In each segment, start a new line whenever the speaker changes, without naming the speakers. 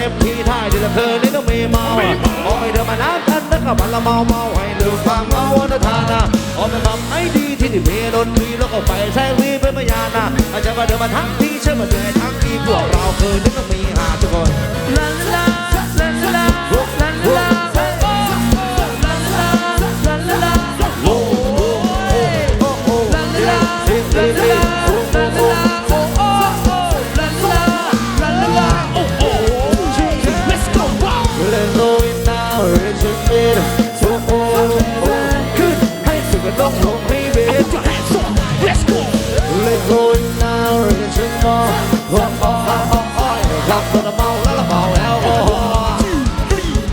ต็มที่ท่าอยู่ละเธอนี่ต้องมีเมาขอให้เธอมานัดกันนะกับมันละเมาเมาให้ดูฟังเมาวันทานะขอจะทำให้ดีที่นี่มีดนทีแล้วก็ไฟแสงวีเป็นพยานะอาจจะมาเดินมาทั้งที่เชื่อมาเดินทั้งที่พวกเราคือนี่ต้องมีหาทุกคน ห
ลับตัวเมาแล้
วเราเมาแล้วโอ้โ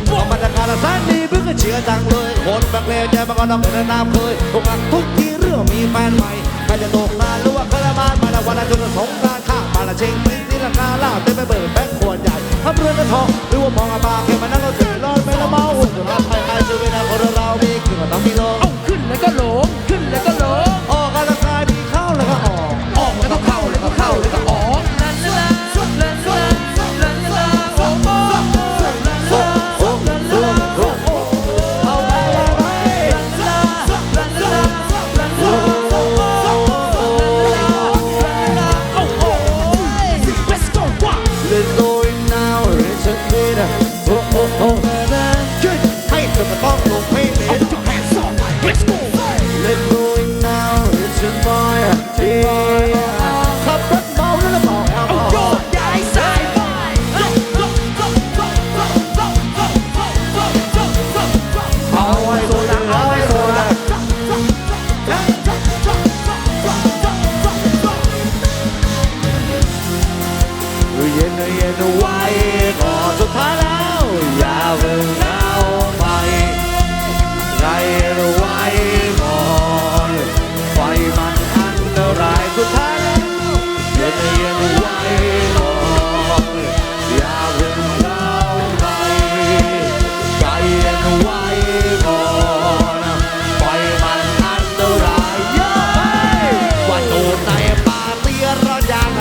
หบรรยากาศแสนดีเพื่อเชื่อจังเลยคนบักเลวใจบังกอนเราเป็นน้ำเคยทุกครั้งทุกทีเรื่องมีแฟนใหม่ใครจะตกงานหรือว่าเคยละมานมาละวันละจนสงกรานต์ข้ามาละเชงปริ้นนี่ละกาล่าเต็มไปเบิดแบงค์ขวดใหญ่ทำเรือกระทองหรือว่ามองอาบาแค่มานั่งเราเจอร้อนไม่ละเมาหุ่นจะรับไปใครจะเป็นอะไร nè ô ô ô. Hay từ mà con lộn mê mệt lên ngôi nào trên voi đi. Khắp đất máu nó là bỏ em bỏ away Royal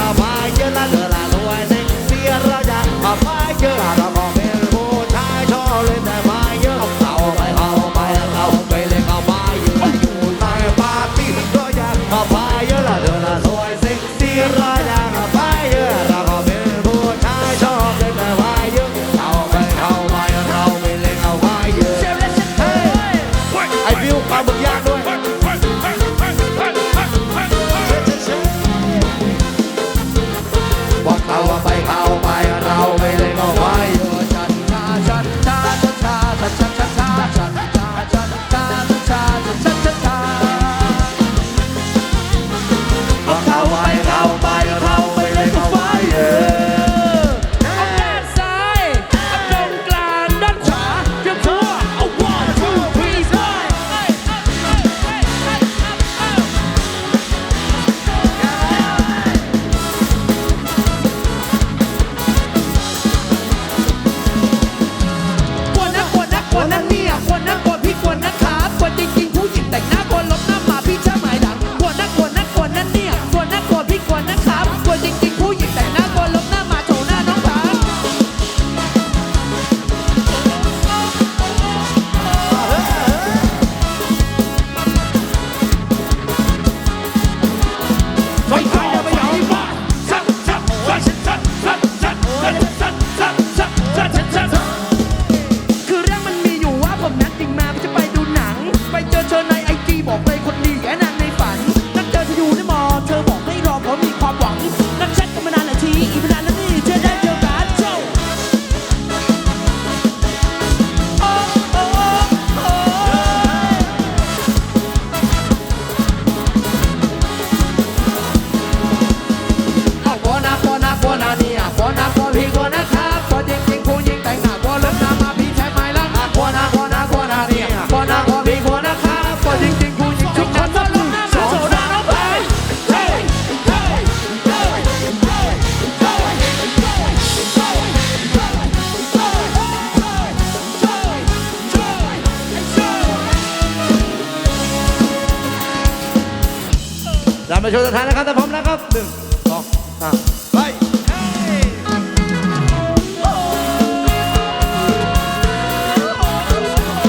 เรามาโชว์สถานนะ
ครับแต่ผมนะครับหนึ่งส
อ
งสามไป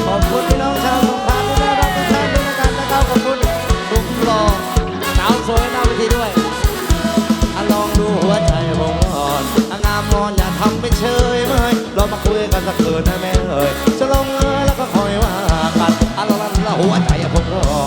ขอบคุณพี่น้องชาวสงขลาที่ได้รับทุกท่นกันนะครับขอบคุณทุกรอสาว
สวยน้าเวทีด้วยลองดูหัวใจผมอ่อนงามนอนอย่าทำไปเฉยเมยเรามาคุยกันสักคืนนะแม่เอ้ยจะลงเอยแล้วก็คอยว่ากัน
อาลันละ
หัวใจผมอ่อน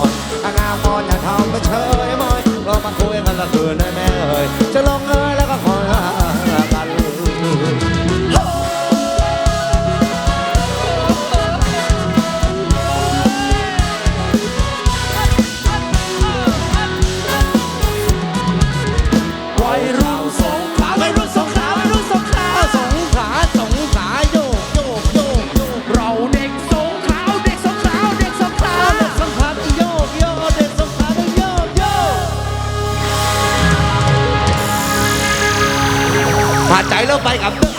ไปกับเ